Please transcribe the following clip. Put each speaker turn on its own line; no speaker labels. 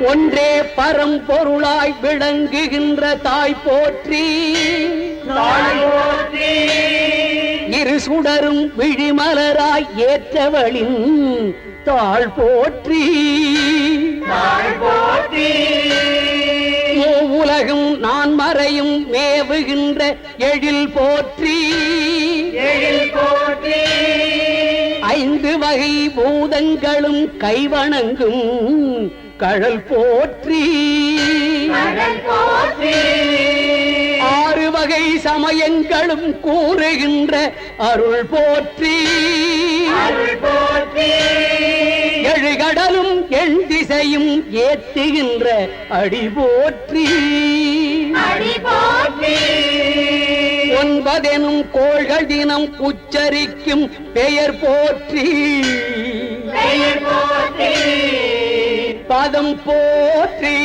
ஒன்றே பரம்பொருளாய் விளங்குகின்ற தாய் போற்றி. இரு சுடரும் விழிமலராய் ஏற்றவளின் தாழ் போற்றி.
போற்றி.
உலகம் நான் மறையும் மேவுகின்ற எழில் போற்றி.
எழில் போற்றி
ஐந்து வகை பூதங்களும் கைவணங்கும் கழல் போற்றி.
கடல் போற்றி.
ஆறு வகை சமயங்களும் கூறுகின்ற அருள் போற்றி.
அருள் போற்றி.
எழுகடலும் எண் திசையும் ஏத்துகின்ற
அடி போற்றி.
ஒன்பதெனும் கோள்கள் தினம் உச்சரிக்கும் பெயர் போற்றி.
பெயர் போற்றி.
பதம் போற்றி.